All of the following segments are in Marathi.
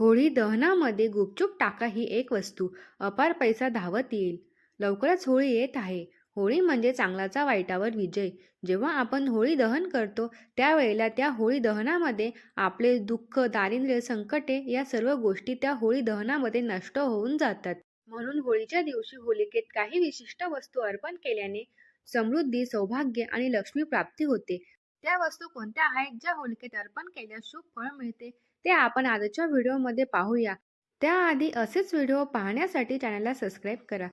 होळी दहनामध्ये गुपचूप टाका ही एक वस्तू. अपार पैसा धावत येईल. लवकरच होळी येत आहे. होळी म्हणजे चांगलाचा वाईटावर विजय. जेव्हा आपण होळी दहन करतो त्यावेळेला त्या होळी दहनामध्ये आपले दुःख दारिद्र्य संकटे या सर्व गोष्टी त्या होळी दहनामध्ये नष्ट होऊन जातात. म्हणून होळीच्या दिवशी होलिकेत काही विशिष्ट वस्तू अर्पण केल्याने समृद्धी सौभाग्य आणि लक्ष्मी प्राप्ती होते. त्या वस्तू कोणत्या आहेत ज्या होलिकेत अर्पण केल्यास शुभ फळ मिळते ते आपण आजच्या व्हिडिओमध्ये पाहूया. त्याआधी असेच व्हिडिओ पाहण्यासाठी चॅनलला सबस्क्राईब करा.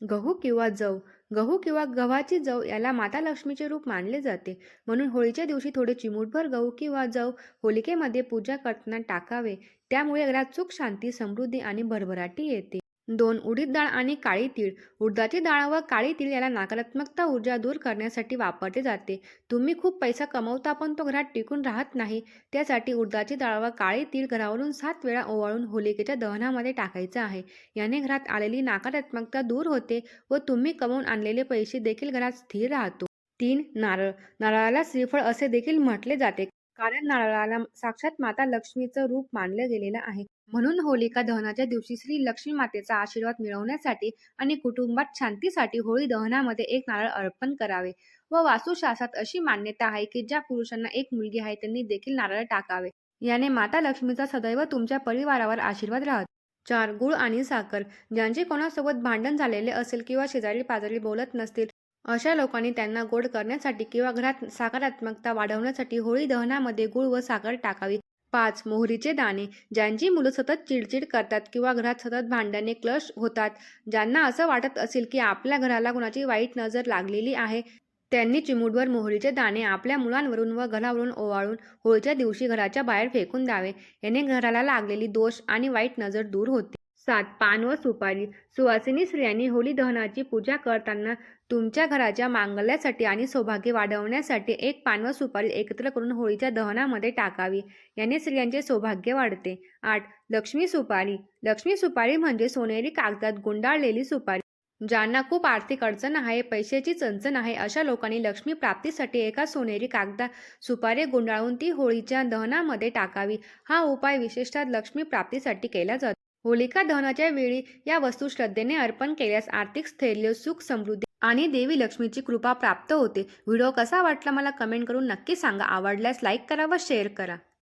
गहू किंवा जव गहू किंवा गव्हाची जव याला माता लक्ष्मीचे रूप मानले जाते. म्हणून होळीच्या दिवशी थोडे चिमूटभर गहू किंवा जव होलिकेमध्ये पूजा करताना टाकावे. त्यामुळे घरात सुख शांती समृद्धी आणि भरभराटी येते. दोन उडीद डाळ आणि काळी तीळ. उडदाची डाळ व काळी तीळ याला नकारात्मकता ऊर्जा दूर करण्यासाठी वापरले जाते. तुम्ही खूप पैसा कमवता पण तो घरात टिकून राहत नाही. त्यासाठी उडदाची डाळ व काळी तीळ घरावरून सात वेळा ओवाळून होलिकेच्या दहनामध्ये टाकायचं आहे. याने घरात आलेली नकारात्मकता दूर होते व तुम्ही कमवून आणलेले पैसे देखील घरात स्थिर राहतो. तीन नारळ. नारळाला श्रीफळ असे देखील म्हटले जाते. कारण नारळाला साक्षात माता लक्ष्मीचं रूप मानलं गेलेलं आहे. म्हणून होलिका दहनाच्या दिवशी श्री लक्ष्मी मातेचा आशीर्वाद मिळवण्यासाठी आणि कुटुंबात शांतीसाठी होळी दहनामध्ये एक नारळ अर्पण करावे व वास्तुशास्त्रात अशी मान्यता आहे की ज्या पुरुषांना एक मुलगी आहे त्यांनी देखील नारळ टाकावे. याने माता लक्ष्मीचा सदैव तुमच्या परिवारावर आशीर्वाद राहत. चार गुळ आणि साखर ज्यांचे कोणासोबत भांडण झालेले असेल किंवा शेजारी पाजारी बोलत नसतील अशा लोकांनी त्यांना गोड करण्यासाठी किंवा घरात सकारात्मकता वाढवण्यासाठी होळी दहनामध्ये गुळ व साखर टाकावी. पाच मोहरीचे दाणे. ज्यांची मुलं सतत चिडचिड करतात किंवा घरात सतत भांडणे क्लश होतात ज्यांना असं वाटत असेल की आपल्या घराला कुणाची वाईट नजर लागलेली आहे त्यांनी चिमूटभर मोहरीचे दाणे आपल्या मुलांवरून व घरावरून ओवाळून होळीच्या दिवशी घराच्या बाहेर फेकून द्यावे. याने घराला लागलेली दोष आणि वाईट नजर दूर होते. सात पान व सुपारी. सुवासिनी स्त्रियांनी होली दहनाची पूजा करताना तुमच्या घराच्या मांगल्यासाठी आणि सौभाग्य वाढवण्यासाठी एक पान व सुपारी एकत्र करून होळीच्या दहनामध्ये टाकावी. याने स्त्रियांचे सौभाग्य वाढते. आठ लक्ष्मी सुपारी. लक्ष्मी सुपारी म्हणजे सोनेरी कागदात गुंडाळलेली सुपारी. ज्यांना खूप आर्थिक अडचण आहे पैशाची चणचण आहे अशा लोकांनी लक्ष्मी प्राप्तीसाठी एका सोनेरी कागदा सुपारी गुंडाळून ती होळीच्या दहनामध्ये टाकावी. हा उपाय विशेषतः लक्ष्मी प्राप्तीसाठी केला जातो. होलिका दहनाच्या वेळी या वस्तू श्रद्धेने अर्पण केल्यास आर्थिक स्थैर्य सुख समृद्धी आणि देवी लक्ष्मीची कृपा प्राप्त होते. व्हिडिओ कसा वाटला मला कमेंट करून नक्की सांगा. आवडल्यास लाईक करा व शेअर करा.